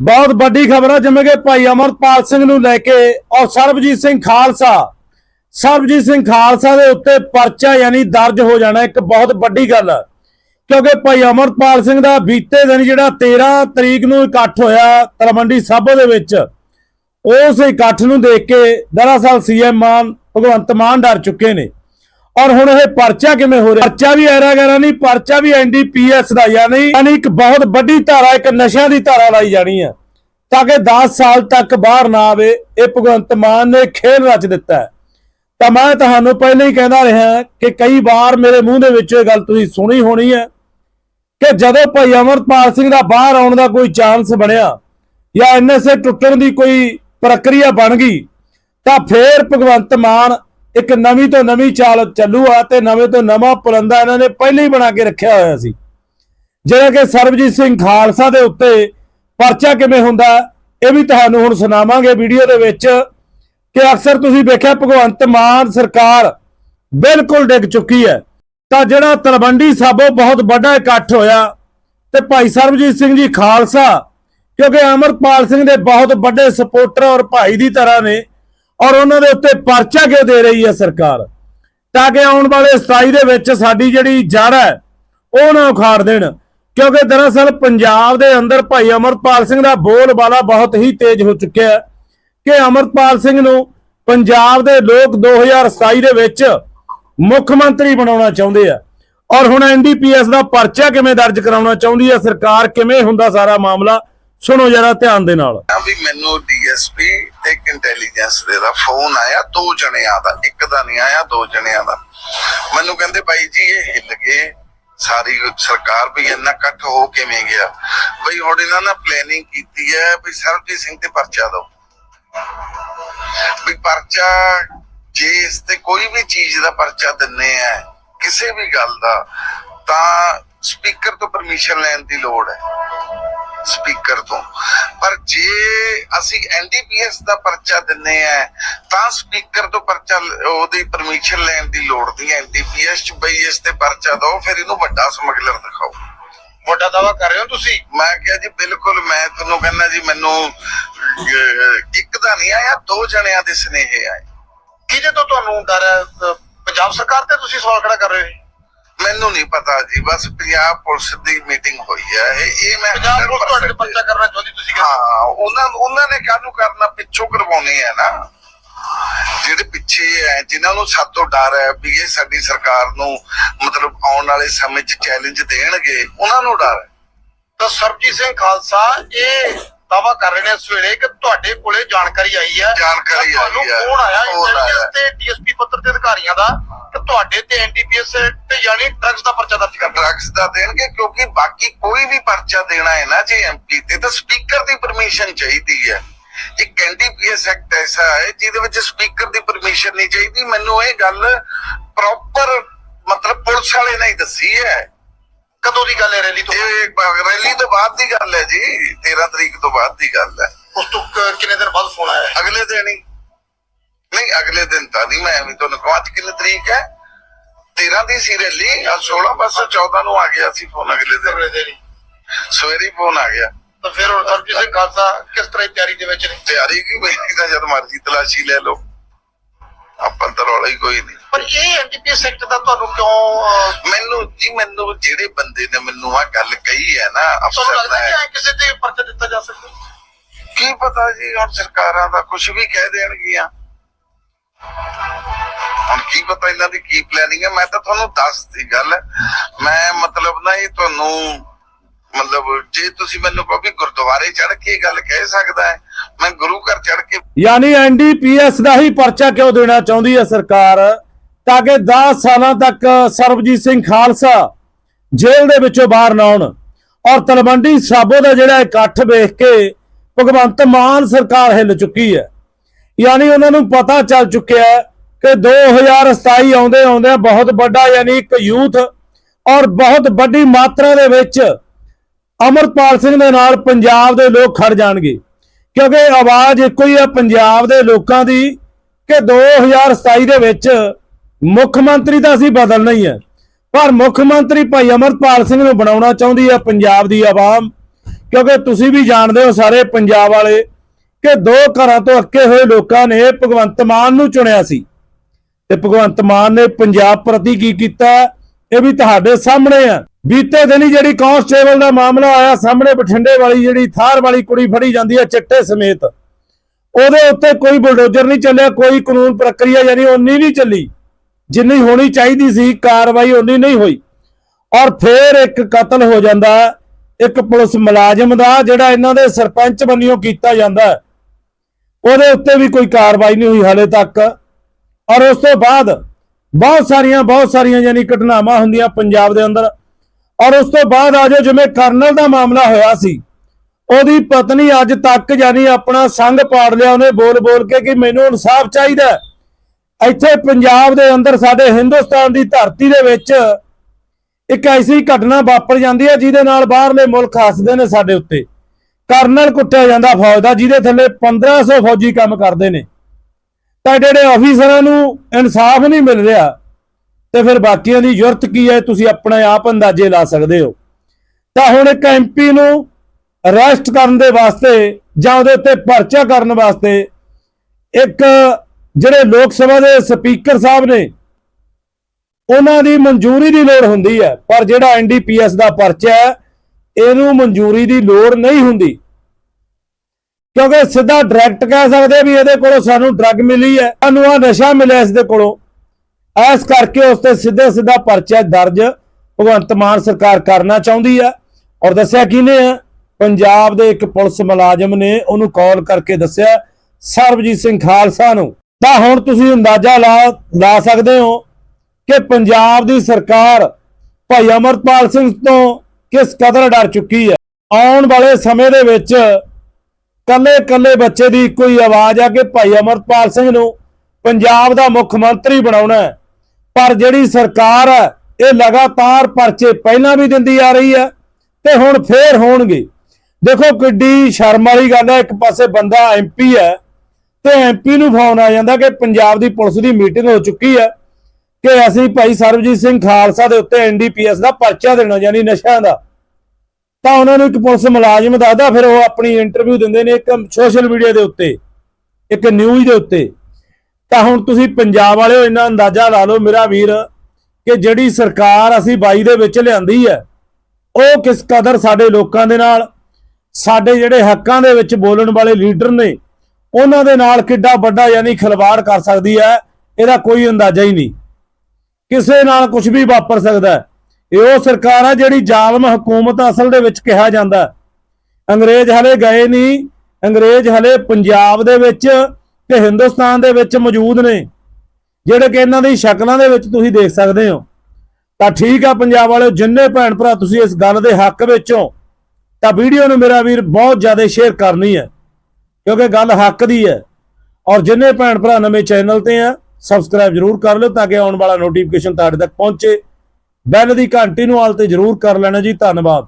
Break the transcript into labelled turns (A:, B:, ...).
A: ਬਹੁਤ ਵੱਡੀ ਖਬਰ ਆ, ਜਿਵੇਂ ਕਿ ਭਾਈ ਅਮਰਪਾਲ ਸਿੰਘ ਨੂੰ ਲੈ ਕੇ ਔਰ ਸਰਬਜੀਤ ਸਿੰਘ ਖਾਲਸਾ, ਸਰਬਜੀਤ ਸਿੰਘ ਖਾਲਸਾ ਦੇ ਉੱਤੇ ਪਰਚਾ ਯਾਨੀ ਦਰਜ ਹੋ ਜਾਣਾ ਇੱਕ ਬਹੁਤ ਵੱਡੀ ਗੱਲ ਹੈ ਕਿਉਂਕਿ ਭਾਈ ਅਮਰਪਾਲ ਸਿੰਘ ਦਾ ਬੀਤੇ ਦਿਨ ਜਿਹੜਾ 13 ਤਰੀਕ ਨੂੰ ਇਕੱਠ ਹੋਇਆ ਤਲਵੰਡੀ ਸਾਬੋ ਦੇ ਵਿੱਚ, ਉਸ ਇਕੱਠ ਨੂੰ ਦੇਖ ਕੇ ਦਰਅਸਲ ਸੀਐਮ ਮਾਨ ਭਗਵੰਤ ਮਾਨ ਡਰ ਚੁੱਕੇ ਨੇ। ਔਰ ਹੁਣ ਇਹ ਪਰਚਾ ਕਿਵੇਂ ਹੋ ਰਿਹਾ? ਪਰਚਾ ਵੀ ਐਰਾ ਗੈਰਾ ਨਹੀਂ, ਪਰਚਾ ਵੀ ਐਨਡੀਪੀਐਸ ਦਾ ਯਾਨੀ ਯਾਨੀ ਇੱਕ ਬਹੁਤ ਵੱਡੀ ਧਾਰਾ, ਇੱਕ ਨਸ਼ਿਆਂ ਦੀ ਧਾਰਾ ਲਾਈ ਜਾਣੀ ਹੈ ਤਾਂ ਕਿ 10 ਸਾਲ ਤੱਕ ਬਾਹਰ ਨਾ ਆਵੇ, ਇਹ ਭਗਵੰਤ ਮਾਨ ਨੇ ਖੇਲ ਰਚ ਦਿੱਤਾ ਹੈ। ਤਾਂ ਮੈਂ ਤੁਹਾਨੂੰ ਪਹਿਲਾਂ ਹੀ ਕਹਿੰਦਾ ਰਿਹਾ ਕਿ ਕਈ ਵਾਰ ਮੇਰੇ ਮੂੰਹ ਦੇ ਵਿੱਚ ਇਹ ਗੱਲ ਤੁਸੀਂ ਸੁਣੀ ਹੋਣੀ ਹੈ ਕਿ ਜਦੋਂ ਭਾਈ ਅਮਰਪਾਲ ਸਿੰਘ ਦਾ ਬਾਹਰ ਆਉਣ ਦਾ ਕੋਈ ਚਾਂਸ ਬਣਿਆ ਜਾਂ ਐਨਐਸਏ ਟੁੱਟਣ ਦੀ ਕੋਈ ਪ੍ਰਕਿਰਿਆ ਬਣ ਗਈ, ਤਾਂ ਫੇਰ ਭਗਵੰਤ ਮਾਨ ਇੱਕ ਨਵੀਂ ਤੋਂ ਨਵੀਂ ਚਾਲ ਚੱਲੂ ਆ ਤੇ ਨਵੇਂ ਤੋਂ ਨਵਾਂ ਪੁਲੰਦਾ ਇਹਨਾਂ ਨੇ ਪਹਿਲਾਂ ਹੀ ਬਣਾ ਕੇ ਰੱਖਿਆ ਹੋਇਆ ਸੀ। ਜਿਹੜਾ ਕਿ ਸਰਬਜੀਤ ਸਿੰਘ ਖਾਲਸਾ ਦੇ ਉੱਤੇ ਪਰਚਾ ਕਿਵੇਂ ਹੁੰਦਾ, ਇਹ ਵੀ ਤੁਹਾਨੂੰ ਹੁਣ ਸੁਣਾਵਾਂਗੇ ਵੀਡੀਓ ਦੇ ਵਿੱਚ ਕਿ ਅਕਸਰ ਤੁਸੀਂ ਵੇਖਿਆ ਭਗਵੰਤ ਮਾਨ ਸਰਕਾਰ ਬਿਲਕੁਲ ਡਿੱਗ ਚੁੱਕੀ ਹੈ। ਤਾਂ ਜਿਹੜਾ ਤਲਵੰਡੀ ਸਾਬੋ ਬਹੁਤ ਵੱਡਾ ਇਕੱਠ ਹੋਇਆ ਤੇ ਭਾਈ ਸਰਬਜੀਤ ਸਿੰਘ ਜੀ ਖਾਲਸਾ, ਕਿਉਂਕਿ ਅਮਰਪਾਲ ਸਿੰਘ ਦੇ ਬਹੁਤ ਵੱਡੇ ਸਪੋਰਟਰ ਔਰ ਭਾਈ ਦੀ ਤਰ੍ਹਾਂ ਨੇ ਔਰ ਉਹਨਾਂ ਦੇ ਉੱਤੇ ਪਰਚਾ ਕਿਉਂ ਦੇ ਰਹੀ ਹੈ ਸਰਕਾਰ? ਤਾਂ ਕਿ ਆਉਣ ਵਾਲੇ 27 ਦੇ ਵਿੱਚ ਸਾਡੀ ਜਿਹੜੀ ਜੜ ਹੈ, ਉਹ ਨਾ ਉਖਾੜ ਦੇਣ। ਕਿਉਂਕਿ ਦਰਅਸਲ ਪੰਜਾਬ ਦੇ ਅੰਦਰ ਭਾਈ ਅਮਰਪਾਲ ਸਿੰਘ ਦਾ ਬੋਲਬਾਲਾ ਬਹੁਤ ਹੀ ਤੇਜ਼ ਹੋ ਚੁੱਕਿਆ ਹੈ ਕਿ ਅਮਰਪਾਲ ਸਿੰਘ ਨੂੰ ਪੰਜਾਬ ਦੇ ਲੋਕ 2027 ਦੇ ਵਿੱਚ ਮੁੱਖ ਮੰਤਰੀ ਬਣਾਉਣਾ ਚਾਹੁੰਦੇ ਆ। ਔਰ ਹੁਣ ਐਨਡੀਪੀਐਸ ਦਾ ਪਰਚਾ ਕਿਵੇਂ ਦਰਜ ਕਰਾਉਣਾ ਚਾਹੁੰਦੀ ਹੈ ਸਰਕਾਰ? ਕਿਵੇਂ ਹੁੰਦਾ ਸਾਰਾ ਮਾਮਲਾ? ਸੁਣੋ ਜਰਾ ਧਿਆਨ ਦੇ ਨਾਲ।
B: ਆ ਵੀ ਮੈਨੂੰ ਡੀਐਸਪੀ ਇੱਕ ਇੰਟੈਲੀਜੈਂਸ ਦੇ ਦਾ ਫੋਨ ਆਇਆ, ਦੋ ਜਣਿਆਂ ਦਾ, ਇੱਕ ਦਾ ਨਹੀਂ ਆਇਆ, ਦੋ ਜਣਿਆਂ ਦਾ। ਮੈਨੂੰ ਕਹਿੰਦੇ, ਬਾਈ ਜੀ, ਇਹ ਹਿੱਲ ਗਏ। ਸਾਰੀ ਸਰਕਾਰ ਵੀ ਇੰਨਾ ਇਕੱਠ ਹੋ ਕਿਵੇਂ ਗਿਆ? ਬਈ, ਹੁਣ ਇਹਨਾਂ ਨੇ ਪਲੈਨਿੰਗ ਕੀਤੀ ਹੈ ਵੀ ਸਰਬਜੀਤ ਸਿੰਘ ਤੇ ਪਰਚਾ ਦਿਓ। ਵੀ ਪਰਚਾ, ਜੇ ਇਸ ਤੇ ਕੋਈ ਵੀ ਚੀਜ਼ ਦਾ ਪਰਚਾ ਦਿੰਨੇ ਆ, ਕਿਸੇ ਵੀ ਗੱਲ ਦਾ, ਤਾਂ ਸਪੀਕਰ ਤੋਂ ਪਰਮਿਸ਼ਨ ਲੈਣ ਦੀ ਲੋੜ ਹੈ। ਸਪੀਕਰ ਤੋਂ। ਪਰ ਜੇ ਅਸੀਂ ਐਨਡੀਪੀਐਸ ਦਾ ਪਰਚਾ ਦਿੰਨੇ ਆ ਤਾਂ ਸਪੀਕਰ ਤੋਂ ਪਰਚਾ ਉਹਦੀ ਪਰਮਿਸ਼ਨ ਲੈਣ ਦੀ ਲੋੜ ਨਹੀਂ ਐਨਡੀਪੀਐਸ ਚ ਬਈ ਇਸ ਤੇ ਪਰਚਾ ਦਿਓ ਫਿਰ ਇਹਨੂੰ ਵੱਡਾ ਸਮਗਲਰ ਦਿਖਾਓ।
C: ਵੱਡਾ ਦਾਵਾ ਕਰ ਰਹੇ ਹੋ ਤੁਸੀਂ?
B: ਮੈਂ ਕਿਹਾ ਜੀ ਬਿਲਕੁਲ ਮੈਂ ਤੁਹਾਨੂੰ ਕਹਿੰਦਾ ਜੀ ਮੈਨੂੰ ਇੱਕ ਦਾ ਨਹੀਂ ਆਇਆ ਦੋ ਜਣਿਆਂ ਦੇ ਸਨੇਹ ਆਏ।
C: ਕਿਹਦੇ ਤੋਂ ਤੁਹਾਨੂੰ ਡਰ ਪੰਜਾਬ ਸਰਕਾਰ ਤੇ ਤੁਸੀਂ ਸਵਾਲ ਖੜਾ ਕਰ ਰਹੇ ਹੋ?
B: ਮੈਨੂੰ ਨਹੀਂ ਪਤਾ ਜੀ ਬਸ ਪੰਜਾਬ ਪੁਲਿਸ ਦੀ ਮੀਟਿੰਗ ਹੋਈ ਹੈ। ਇਹ ਇਹ ਮੈਂ
C: ਪੰਜਾਬ ਪੁਲਿਸ ਤੁਹਾਡੇ ਤੇ
B: 100%
C: ਪਰਚਾ ਕਰਨਾ ਚਾਹੁੰਦੀ ਤੁਸੀਂ
B: ਹਾਂ ਉਹਨਾਂ ਉਹਨਾਂ ਨੇ ਕਾਹਨੂੰ ਕਰਨਾ? ਪਿੱਛੋਂ ਕਰਵਾਉਣੇ ਆ ਨਾ। ਜਿਹੜੇ ਪਿੱਛੇ ਹੈ ਜਿਨ੍ਹਾਂ ਨੂੰ ਸਾਤੋਂ ਡਰ ਹੈ ਵੀ ਇਹ ਸਾਡੀ ਸਰਕਾਰ ਨੂੰ ਮਤਲਬ ਆਉਣ ਵਾਲੇ ਸਮੇਂ 'ਚ ਚੈਲੰਜ ਦੇਣਗੇ ਉਹਨਾਂ ਨੂੰ ਡਰ ਹੈ।
C: ਤਾਂ ਸਰਬਜੀਤ ਸਿੰਘ ਖਾਲਸਾ ਇਹ ਦਾਵਾ ਕਰ ਰਹੇ ਨੇ ਸਵੇਰੇ ਕਿ ਤੁਹਾਡੇ ਕੋਲੇ ਜਾਣਕਾਰੀ ਆਈ ਹੈ।
B: ਜਾਣਕਾਰੀ
C: ਤੁਹਾਨੂੰ
B: ਆਈ ਹੈ।
C: ਫੋਨ ਆਇਆ ਇੰਟੈਲੀਜੈਂਸ। ਤੇ ਡੀਐਸਪੀ ਪੱਤਰ ਦੇ ਅਧਿਕਾਰੀਆਂ ਦਾ ਕਿ ਤੁਹਾਡੇ ਤੇ ਐਨਡੀਪੀਐਸ ਤੇ ਯਾਨੀ ਡਰੱਗਸ ਦਾ ਪਰਚਾ ਦਰਜ ਕਰਨਾ।
B: ਡਰੱਗਸ ਦਾ ਦੇਣਗੇ ਕਿਉਂਕਿ ਬਾਕੀ ਕੋਈ ਵੀ ਪਰਚਾ ਦੇਣਾ ਹੈ ਨਾ ਜੇ ਐਮਪੀ ਤੇ ਤਾਂ ਸਪੀਕਰ ਦੀ ਪਰਮਿਸ਼ਨ ਚਾਹੀਦੀ ਹੈ। ਇੱਕ ਐਨਡੀਪੀਐਸ ਐਕਟ ਐਸਾ ਹੈ ਜਿਹਦੇ ਵਿੱਚ ਸਪੀਕਰ ਦੀ ਪਰਮਿਸ਼ਨ ਨਹੀਂ ਚਾਹੀਦੀ। ਮੈਨੂੰ ਇਹ ਗੱਲ ਪ੍ਰੋਪਰ ਮਤਲਬ ਪੁਲਿਸ ਵਾਲੇ ਨੇ ਹੀ ਦੱਸੀ ਹੈ।
C: ਗੱਲ ਹੈ ਰੈਲੀ ਤੋਂ
B: ਇਹ ਰੈਲੀ ਤੋਂ ਬਾਅਦ ਦੀ ਗੱਲ ਹੈ ਜੀ 13 ਤਰੀਕ ਤੋਂ ਬਾਅਦ ਦੀ ਗੱਲ ਹੈ।
C: ਉਸ ਤੋਂ ਕਿੰਨੇ ਦਿਨ ਬਾਅਦ ਫੋਨ ਆਇਆ?
B: ਅਗਲੇ ਦਿਨ ਹੀ। ਨਹੀਂ ਅਗਲੇ ਦਿਨ ਤਾਂ ਨਹੀਂ ਮੈਂ ਐਵੇਂ ਤੁਹਾਨੂੰ ਕਹਾਂ ਅੱਜ ਕਿੰਨੀ ਤਰੀਕ ਹੈ? 13 ਦੀ ਸੀ ਰੈਲੀ ਅੱਜ 16 ਬਸ 14 ਨੂੰ ਆ ਗਿਆ ਸੀ ਫੋਨ ਅਗਲੇ ਦਿਨ। ਸਵੇਰੇ ਫੋਨ ਆ ਗਿਆ।
C: ਤਾਂ ਫਿਰ ਹੁਣ ਸਰਬਜੀਤ ਸਿੰਘ ਖਾਲਸਾ ਕਿਸ ਤਰ੍ਹਾਂ ਤਿਆਰੀ ਦੇ ਵਿੱਚ ਨੇ?
B: ਤਿਆਰੀ ਕੀ ਤਾਂ ਜਦ ਮਰਜ਼ੀ ਤਲਾਸ਼ੀ ਲੈ ਲਓ। ਆਪਾਂ ਤਾਂ ਰੌਲਾ ਹੀ ਕੋਈ ਨਹੀਂ।
C: ਪਰ ਇਹ ਐਨਡੀਪੀਐਸ ਐਕਟ ਦਾ ਤੁਹਾਨੂੰ ਕਿਉਂ
B: ਮੈਨੂੰ ਜੀ ਮੈਨੂੰ ਜਿਹੜੇ ਬੰਦੇ ਨੇ ਮੈਨੂੰ ਆ ਗੱਲ ਕਹੀ ਹੈ ਨਾ
C: ਤੁਹਾਨੂੰ ਲੱਗਦਾ ਕਿ ਕਿਸੇ ਤੇ ਪਰਚਾ ਦਿੱਤਾ ਜਾ ਸਕਦਾ?
B: ਕੀ ਪਤਾ ਜੀ ਹੁਣ ਸਰਕਾਰਾਂ ਦਾ ਕੁਝ ਵੀ ਕਹਿ ਦੇਣਗੀਆਂ। ਹੁਣ ਕੀ ਪਤਾ ਇਹਨਾਂ ਦੀ ਕੀ ਪਲੈਨਿੰਗ ਹੈ। ਮੈਂ ਤਾਂ ਤੁਹਾਨੂੰ ਦੱਸਦੀ ਗੱਲ ਮੈਂ ਮਤਲਬ ਨਾ ਇਹ ਤੁਹਾਨੂੰ ਮਤਲਬ ਜੇ ਤੁਸੀਂ ਮੈਨੂੰ ਕਹੋ ਵੀ ਗੁਰਦੁਆਰੇ ਚੜ ਕੇ ਗੱਲ ਕਹਿ ਸਕਦਾ ਹੈ ਮੈਂ ਗੁਰੂ ਘਰ ਚੜ ਕੇ
A: ਯਾਨੀ ਐਨਡੀਪੀਐਸ ਦਾ ਹੀ ਪਰਚਾ ਕਿਉਂ ਦੇਣਾ ਚਾਹੁੰਦੀ ਹੈ ਸਰਕਾਰ? ਤਾਂ ਕਿ 10 ਸਾਲਾਂ ਤੱਕ ਸਰਬਜੀਤ ਸਿੰਘ ਖਾਲਸਾ ਜੇਲ੍ਹ ਦੇ ਵਿੱਚੋਂ ਬਾਹਰ ਨਾ ਆਉਣ। ਔਰ ਤਲਵੰਡੀ ਸਾਬੋ ਦਾ ਜਿਹੜਾ ਇਕੱਠ ਵੇਖ ਕੇ ਭਗਵੰਤ ਮਾਨ ਸਰਕਾਰ ਹਿੱਲ ਚੁੱਕੀ ਹੈ। ਯਾਨੀ ਉਹਨਾਂ ਨੂੰ ਪਤਾ ਚੱਲ ਚੁੱਕਿਆ ਹੈ ਕਿ 2027 ਆਉਂਦੇ ਆਉਂਦੇ ਬਹੁਤ ਵੱਡਾ ਯਾਨੀ ਇੱਕ ਯੂਥ ਔਰ ਬਹੁਤ ਵੱਡੀ ਮਾਤਰਾ ਦੇ ਵਿੱਚ ਅਮਰਪਾਲ ਸਿੰਘ ਦੇ ਨਾਲ ਪੰਜਾਬ ਦੇ ਲੋਕ ਖੜ ਜਾਣਗੇ। ਕਿਉਂਕਿ ਆਵਾਜ਼ ਇੱਕੋ ਹੀ ਹੈ ਪੰਜਾਬ ਦੇ ਲੋਕਾਂ ਦੀ ਕਿ 2027 ਦੇ ਵਿੱਚ ਮੁੱਖ ਮੰਤਰੀ ਤਾਂ ਅਸੀਂ ਬਦਲਣਾ ਹੀ ਹੈ ਪਰ ਮੁੱਖ ਮੰਤਰੀ ਭਾਈ ਅਮਰਪਾਲ ਸਿੰਘ ਨੂੰ ਬਣਾਉਣਾ ਚਾਹੁੰਦੀ ਹੈ ਪੰਜਾਬ ਦੀ ਆਵਾਮ, ਕਿਉਂਕਿ ਤੁਸੀਂ ਵੀ ਜਾਣਦੇ ਹੋ ਸਾਰੇ ਪੰਜਾਬ ਵਾਲੇ ਕਿ ਦੋ ਘਰਾਂ ਤੋਂ ਅੱਕੇ ਹੋਏ ਲੋਕਾਂ ਨੇ ਭਗਵੰਤ ਮਾਨ ਨੂੰ ਚੁਣਿਆ ਸੀ। ਤੇ ਭਗਵੰਤ ਮਾਨ ਨੇ ਪੰਜਾਬ ਪ੍ਰਤੀ ਕੀ ਕੀਤਾ, ਇਹ ਵੀ ਤੁਹਾਡੇ ਸਾਹਮਣੇ ਆ। ਬੀਤੇ ਦਿਨੀ ਜਿਹੜੀ ਕਾਂਸਟੇਬਲ ਦਾ ਮਾਮਲਾ ਆਇਆ, ਸਾਹਮਣੇ ਬਠਿੰਡੇ ਵਾਲੀ ਜਿਹੜੀ ਥਾਰ ਵਾਲੀ ਕੁੜੀ ਫੜੀ ਜਾਂਦੀ ਹੈ ਚਿੱਟੇ ਸਮੇਤ, ਉਹਦੇ ਉੱਤੇ ਕੋਈ ਬੁਲਡੋਜ਼ਰ ਨਹੀਂ ਚੱਲਿਆ, ਕੋਈ ਕਾਨੂੰਨ ਪ੍ਰਕਿਰਿਆ ਯਾਨੀ ਉਨੀ ਨਹੀਂ ਚੱਲੀ। ਜਿੰਨੀ ਹੋਣੀ ਚਾਹੀਦੀ ਸੀ, ਕਾਰਵਾਈ ਉਨੀ ਨਹੀਂ ਹੋਈ। ਔਰ ਫੇਰ ਇੱਕ ਕਤਲ ਹੋ ਜਾਂਦਾ, ਇੱਕ ਪੁਲਿਸ ਮੁਲਾਜ਼ਮ ਦਾ, ਜਿਹੜਾ ਇਹਨਾਂ ਦੇ ਸਰਪੰਚ ਬੰਨਿਓ ਕੀਤਾ ਜਾਂਦਾ। ਉਹਦੇ ਉੱਤੇ ਵੀ ਕੋਈ ਕਾਰਵਾਈ ਨਹੀਂ ਹੋਈ ਹਾਲੇ ਤੱਕ। ਔਰ ਉਸ ਤੋਂ ਬਾਅਦ ਬਹੁਤ ਸਾਰੀਆਂ ਬਹੁਤ ਸਾਰੀਆਂ ਯਾਨੀ ਘਟਨਾਵਾਂ ਹੁੰਦੀਆਂ ਪੰਜਾਬ ਦੇ ਅੰਦਰ। ਔਰ ਉਸ ਤੋਂ ਬਾਅਦ ਆਜੋ ਜਿਵੇਂ ਕਰਨਲ ਦਾ ਮਾਮਲਾ ਹੋਇਆ ਸੀ। ਉਹਦੀ ਪਤਨੀ ਅੱਜ ਤੱਕ ਯਾਨੀ ਆਪਣਾ ਸੰਗ ਪਾੜ ਲਿਆ, ਉਹਨੇ ਬੋਲ ਬੋਲ ਕੇ ਕਿ ਮੈਨੂੰ ਇਨਸਾਫ ਚਾਹੀਦਾ ਇੱਥੇ ਪੰਜਾਬ ਦੇ ਅੰਦਰ ਸਾਡੇ ਹਿੰਦੁਸਤਾਨ ਦੀ ਧਰਤੀ ਦੇ ਵਿੱਚ ਇੱਕ ਐਸੀ ਘਟਨਾ ਵਾਪਰ ਜਾਂਦੀ ਹੈ ਜਿਹਦੇ ਨਾਲ ਬਾਹਰਲੇ ਮੁਲਕ ਹੱਸਦੇ ਨੇ ਸਾਡੇ ਉੱਤੇ। ਕਰਨਲ ਕੁੱਟਿਆ ਜਾਂਦਾ ਫੌਜ ਦਾ, ਜਿਹਦੇ ਥੱਲੇ 1500 ਫੌਜੀ ਕੰਮ ਕਰਦੇ ਨੇ। ਤਾਂ ਜਿਹੜੇ ਅਫੀਸਰਾਂ ਨੂੰ ਇਨਸਾਫ ਨਹੀਂ ਮਿਲ ਰਿਹਾ, ਤੇ ਫਿਰ ਬਾਕੀਆਂ ਦੀ ਜ਼ਰੂਰਤ ਕੀ ਹੈ? ਤੁਸੀਂ ਆਪਣੇ ਆਪ ਅੰਦਾਜ਼ੇ ਲਾ ਸਕਦੇ ਹੋ। ਤਾਂ ਹੁਣ ਇੱਕ ਐਮਪੀ ਨੂੰ ਅਰੈਸਟ ਕਰਨ ਦੇ ਵਾਸਤੇ ਜਾਂ ਉਹਦੇ ਉੱਤੇ ਪਰਚਾ ਕਰਨ ਵਾਸਤੇ ਇੱਕ ਜਿਹੜੇ ਲੋਕ ਸਭਾ ਦੇ ਸਪੀਕਰ ਸਾਹਿਬ ਨੇ, ਉਹਨਾਂ ਦੀ ਮਨਜ਼ੂਰੀ ਦੀ ਲੋੜ ਹੁੰਦੀ ਹੈ, ਪਰ ਜਿਹੜਾ ਐਨਡੀਪੀਐਸ ਦਾ ਪਰਚਾ ਹੈ, ਇਹਨੂੰ ਮਨਜ਼ੂਰੀ ਦੀ ਲੋੜ ਨਹੀਂ ਹੁੰਦੀ। ਕਿਉਂਕਿ ਸਿੱਧਾ ਡਾਇਰੈਕਟ ਕਹਿ ਸਕਦੇ ਵੀ ਇਹਦੇ ਕੋਲੋਂ ਸਾਨੂੰ ਡਰੱਗ ਮਿਲੀ ਹੈ, ਸਾਨੂੰ ਆ ਨਸ਼ਾ ਮਿਲਿਆ ਇਸ ਦੇ ਕੋਲੋਂ। ਐਸ ਕਰਕੇ ਉਸ ਤੇ ਸਿੱਧੇ ਸਿੱਧਾ ਪਰਚਾ ਦਰਜ ਭਗਵੰਤ ਮਾਨ ਸਰਕਾਰ ਕਰਨਾ ਚਾਹੁੰਦੀ ਹੈ। ਔਰ ਦੱਸਿਆ ਕਿਹਨੇ ਆ? ਪੰਜਾਬ ਦੇ ਇੱਕ ਪੁਲਿਸ ਮੁਲਾਜ਼ਮ ਨੇ, ਉਹਨੂੰ ਕਾਲ ਕਰਕੇ ਦੱਸਿਆ, ਸਰਬਜੀਤ ਸਿੰਘ ਖਾਲਸਾ ਨੂੰ। ਤਾਂ ਹੁਣ ਤੁਸੀਂ ਅੰਦਾਜ਼ਾ ਲਾ ਲਾ ਸਕਦੇ ਹੋ ਕਿ ਪੰਜਾਬ ਦੀ ਸਰਕਾਰ ਭਾਈ ਅਮਰਪਾਲ ਸਿੰਘ ਤੋਂ ਕਿਸ ਕਦਰ ਡਰ ਚੁੱਕੀ ਹੈ? ਆਉਣ ਵਾਲੇ ਸਮੇਂ ਦੇ ਵਿੱਚ ਕੱਲੇ ਕੱਲੇ ਬੱਚੇ ਦੀ ਇੱਕੋ ਹੀ ਆਵਾਜ਼ ਆ ਕਿ ਭਾਈ ਅਮਰਪਾਲ ਸਿੰਘ ਨੂੰ ਪੰਜਾਬ ਦਾ ਮੁੱਖ ਮੰਤਰੀ ਬਣਾਉਣਾ ਹੈ। ਪਰ ਜਿਹੜੀ ਸਰਕਾਰ ਹੈ, ਇਹ ਲਗਾਤਾਰ ਪਰਚੇ ਪਹਿਲਾਂ ਵੀ ਦਿੰਦੀ ਆ ਰਹੀ ਹੈ ਤੇ ਹੁਣ ਫੇਰ ਹੋਣਗੇ। ਦੇਖੋ ਕਿੱਡੀ ਸ਼ਰਮ ਵਾਲੀ ਗੱਲ ਹੈ, ਇੱਕ ਪਾਸੇ ਬੰਦਾ ਐਮਪੀ ਹੈ ਤੇ ਐਮਪੀ ਨੂੰ ਫੋਨ ਆ ਜਾਂਦਾ ਕਿ ਪੰਜਾਬ ਦੀ ਪੁਲਿਸ ਦੀ ਮੀਟਿੰਗ ਹੋ ਚੁੱਕੀ ਹੈ ਕਿ ਅਸੀਂ ਭਾਈ ਸਰਬਜੀਤ ਸਿੰਘ ਖਾਲਸਾ ਦੇ ਉੱਤੇ ਐਨਡੀਪੀਐਸ ਦਾ ਪਰਚਾ ਦੇਣਾ ਯਾਨੀ ਨਸ਼ਿਆਂ ਦਾ। ਤਾਂ ਉਹਨਾਂ ਨੂੰ ਇੱਕ ਪੁਲਿਸ ਮੁਲਾਜ਼ਮ ਦੱਸਦਾ, ਫਿਰ ਉਹ ਆਪਣੀ ਇੰਟਰਵਿਊ ਦਿੰਦੇ ਨੇ ਇੱਕ ਸੋਸ਼ਲ ਮੀਡੀਆ ਦੇ ਉੱਤੇ, ਇੱਕ ਨਿਊਜ਼ ਦੇ ਉੱਤੇ। ਤਾਂ ਹੁਣ ਤੁਸੀਂ ਪੰਜਾਬ ਵਾਲਿਓ ਇੰਨਾ ਅੰਦਾਜ਼ਾ ਲਾ ਲਓ ਮੇਰਾ ਵੀਰ ਕਿ ਜਿਹੜੀ ਸਰਕਾਰ ਅਸੀਂ 22 ਦੇ ਵਿੱਚ ਲਿਆਂਦੀ ਹੈ, ਉਹ ਕਿਸ ਕਦਰ ਸਾਡੇ ਲੋਕਾਂ ਦੇ ਨਾਲ, ਸਾਡੇ ਜਿਹੜੇ ਹੱਕਾਂ ਦੇ ਵਿੱਚ ਬੋਲਣ ਵਾਲੇ ਲੀਡਰ ਨੇ ਉਹਨਾਂ ਦੇ ਨਾਲ ਕਿੱਡਾ ਵੱਡਾ ਯਾਨੀ ਖਿਲਵਾੜ ਕਰ ਸਕਦੀ ਹੈ, ਇਹਦਾ ਕੋਈ ਅੰਦਾਜ਼ਾ ਹੀ ਨਹੀਂ। ਕਿਸੇ ਨਾਲ ਕੁਝ ਵੀ ਵਾਪਰ ਸਕਦਾ ਹੈ। ਇਹ ਉਹ ਸਰਕਾਰ ਆ ਜਿਹੜੀ ਜ਼ਾਲਮ ਹਕੂਮਤ ਅਸਲ ਦੇ ਵਿੱਚ ਕਿਹਾ ਜਾਂਦਾ ਅੰਗਰੇਜ਼ ਹਲੇ ਗਏ ਨਹੀਂ, ਅੰਗਰੇਜ਼ ਹਲੇ ਪੰਜਾਬ ਦੇ ਵਿੱਚ ਤੇ ਹਿੰਦੁਸਤਾਨ ਦੇ ਵਿੱਚ ਮੌਜੂਦ ਨੇ, ਜਿਹੜੇ ਕਿ ਇਹਨਾਂ ਦੀ ਸ਼ਕਲਾਂ ਦੇ ਵਿੱਚ ਤੁਸੀਂ ਦੇਖ ਸਕਦੇ ਹੋ। ਤਾਂ ਠੀਕ ਆ ਪੰਜਾਬ ਵਾਲਿਓ, ਜਿੰਨੇ ਭੈਣ ਭਰਾ ਤੁਸੀਂ ਇਸ ਗੱਲ ਦੇ ਹੱਕ ਵਿੱਚੋਂ ਤਾਂ ਵੀਡੀਓ ਨੂੰ ਮੇਰਾ ਵੀਰ ਬਹੁਤ ਜ਼ਿਆਦਾ ਸ਼ੇਅਰ ਕਰਨੀ ਹੈ। ਕਿਉਂਕਿ ਗੱਲ ਹੱਕ ਦੀ ਹੈ। ਔਰ ਜਿੰਨੇ ਭੈਣ ਭਰਾ ਨਵੇਂ ਚੈਨਲ ਤੇ ਆ ਸਬਸਕ੍ਰਾਈਬ ਜਰੂਰ ਕਰ ਲਿਓ ਤਾਂ ਕਿ ਆਉਣ ਵਾਲਾ ਨੋਟੀਫਿਕੇਸ਼ਨ ਤੁਹਾਡੇ ਤੱਕ ਪਹੁੰਚੇ। ਬੈਲ ਦੀ ਘੰਟੀ ਨੂੰ ਆਲ ਤੇ ਜਰੂਰ ਕਰ ਲੈਣਾ ਜੀ। ਧੰਨਵਾਦ।